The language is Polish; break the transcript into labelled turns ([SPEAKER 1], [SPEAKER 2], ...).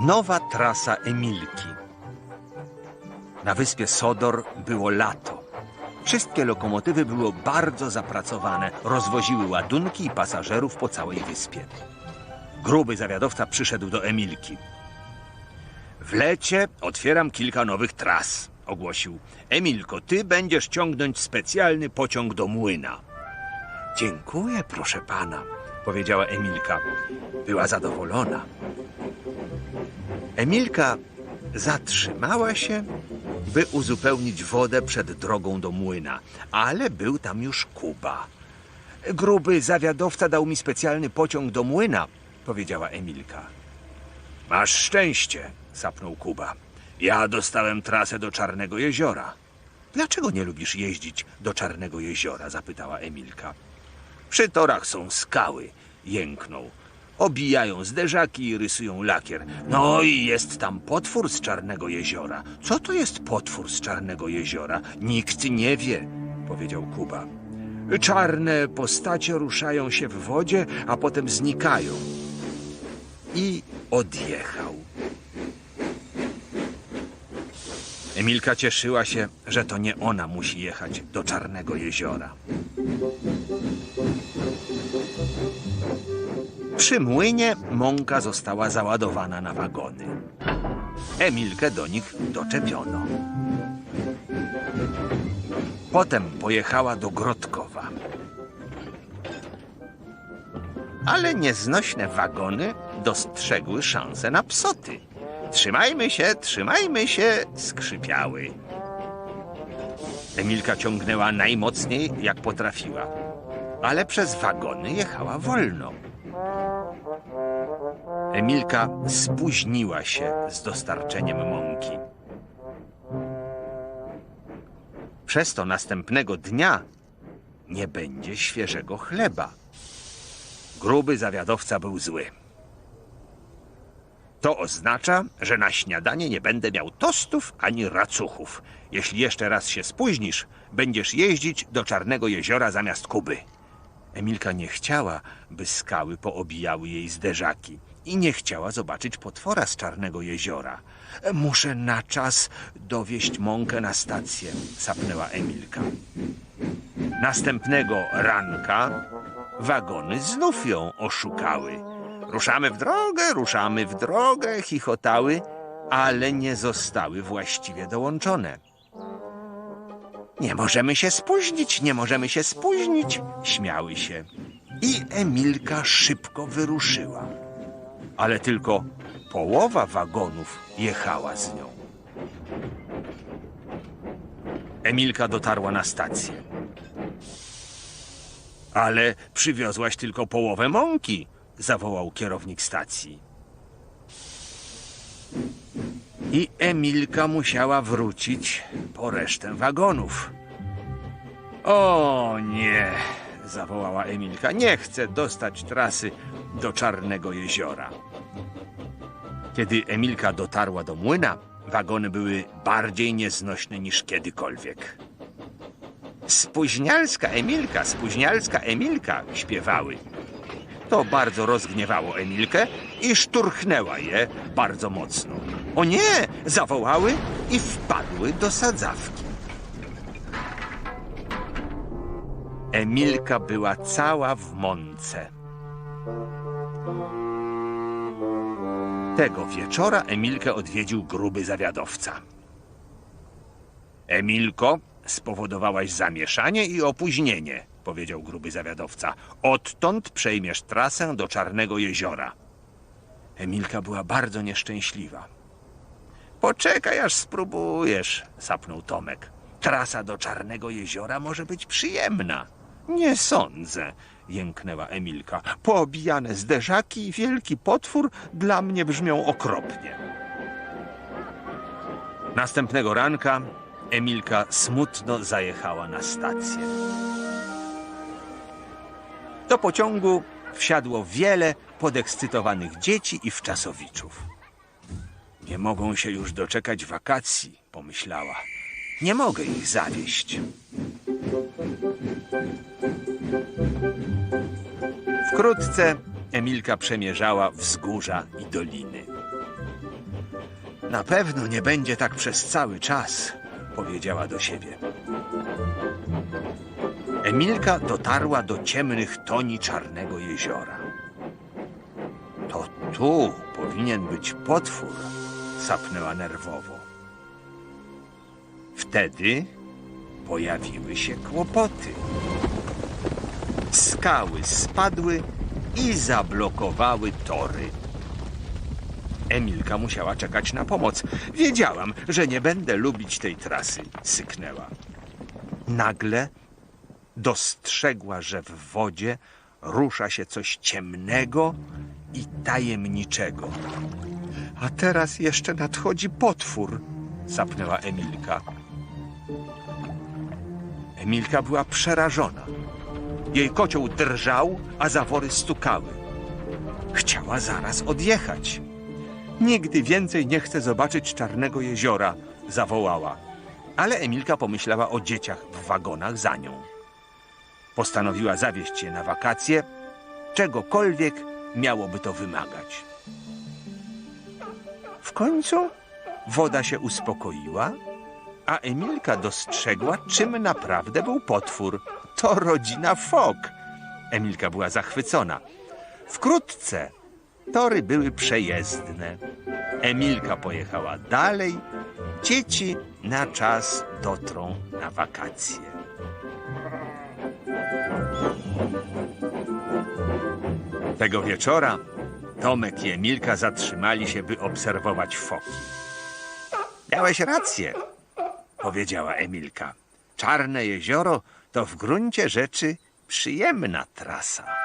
[SPEAKER 1] Nowa trasa Emilki. Na wyspie Sodor było lato. Wszystkie lokomotywy były bardzo zapracowane, rozwoziły ładunki i pasażerów po całej wyspie. Gruby zawiadowca przyszedł do Emilki. W lecie otwieram kilka nowych tras, ogłosił. Emilko, ty będziesz ciągnąć specjalny pociąg do młyna. Dziękuję, proszę pana, powiedziała Emilka. Była zadowolona. Emilka zatrzymała się, by uzupełnić wodę przed drogą do młyna, ale był tam już Kuba. Gruby zawiadowca dał mi specjalny pociąg do młyna, powiedziała Emilka. Masz szczęście, sapnął Kuba. Ja dostałem trasę do Czarnego Jeziora. Dlaczego nie lubisz jeździć do Czarnego Jeziora? zapytała Emilka. Przy torach są skały, jęknął. Obijają zderzaki i rysują lakier. No i jest tam potwór z Czarnego Jeziora. Co to jest potwór z Czarnego Jeziora? Nikt nie wie, powiedział Kuba. Czarne postacie ruszają się w wodzie, a potem znikają. I odjechał. Emilka cieszyła się, że to nie ona musi jechać do Czarnego Jeziora. Przy młynie mąka została załadowana na wagony. Emilkę do nich doczepiono. Potem pojechała do Grodkowa. Ale nieznośne wagony dostrzegły szansę na psoty. Trzymajmy się, trzymajmy się, skrzypiały. Emilka ciągnęła najmocniej, jak potrafiła, ale przez wagony jechała wolno. Emilka spóźniła się z dostarczeniem mąki. Przez to następnego dnia nie będzie świeżego chleba. Gruby zawiadowca był zły. To oznacza, że na śniadanie nie będę miał tostów ani racuchów. Jeśli jeszcze raz się spóźnisz, będziesz jeździć do Czarnego Jeziora zamiast Kuby. Emilka nie chciała, by skały poobijały jej zderzaki i nie chciała zobaczyć potwora z Czarnego Jeziora. Muszę na czas dowieść mąkę na stację, sapnęła Emilka. Następnego ranka wagony znów ją oszukały. Ruszamy w drogę, ruszamy w drogę, chichotały, ale nie zostały właściwie dołączone. Nie możemy się spóźnić, nie możemy się spóźnić, śmiały się. I Emilka szybko wyruszyła. Ale tylko połowa wagonów jechała z nią. Emilka dotarła na stację. Ale przywiozłaś tylko połowę mąki, zawołał kierownik stacji. I Emilka musiała wrócić po resztę wagonów. O nie, zawołała Emilka. Nie chcę dostać trasy do Czarnego Jeziora. Kiedy Emilka dotarła do młyna, wagony były bardziej nieznośne niż kiedykolwiek. Spóźnialska Emilka, spóźnialska Emilka śpiewały. To bardzo rozgniewało Emilkę i szturchnęła je bardzo mocno. O nie! zawołały i wpadły do sadzawki. Emilka była cała w mące. Tego wieczora Emilkę odwiedził gruby zawiadowca. Emilko, spowodowałaś zamieszanie i opóźnienie, powiedział gruby zawiadowca. Odtąd przejmiesz trasę do Czarnego Jeziora. Emilka była bardzo nieszczęśliwa. Poczekaj, aż spróbujesz, sapnął Tomek. Trasa do Czarnego Jeziora może być przyjemna. Nie sądzę, jęknęła Emilka. Poobijane zderzaki i wielki potwór dla mnie brzmią okropnie. Następnego ranka Emilka smutno zajechała na stację. Do pociągu wsiadło wiele podekscytowanych dzieci i wczasowiczów. Nie mogą się już doczekać wakacji, pomyślała. Nie mogę ich zawieść. Wkrótce Emilka przemierzała wzgórza i doliny. Na pewno nie będzie tak przez cały czas, powiedziała do siebie. Emilka dotarła do ciemnych toni Czarnego Jeziora. To tu powinien być potwór, sapnęła nerwowo. Wtedy pojawiły się kłopoty. Skały spadły i zablokowały tory. Emilka musiała czekać na pomoc. Wiedziałam, że nie będę lubić tej trasy, syknęła. Nagle dostrzegła, że w wodzie rusza się coś ciemnego i tajemniczego. A teraz jeszcze nadchodzi potwór, sapnęła Emilka. Emilka była przerażona. Jej kocioł drżał, a zawory stukały. Chciała zaraz odjechać. Nigdy więcej nie chcę zobaczyć Czarnego Jeziora, zawołała. Ale Emilka pomyślała o dzieciach w wagonach za nią. Postanowiła zawieźć je na wakacje, czegokolwiek miałoby to wymagać. W końcu woda się uspokoiła, a Emilka dostrzegła, czym naprawdę był potwór. To rodzina fok. Emilka była zachwycona. Wkrótce tory były przejezdne. Emilka pojechała dalej. Dzieci na czas dotrą na wakacje. Tego wieczora Tomek i Emilka zatrzymali się, by obserwować foki. Miałeś rację, powiedziała Emilka. Czarne jezioro to w gruncie rzeczy przyjemna trasa.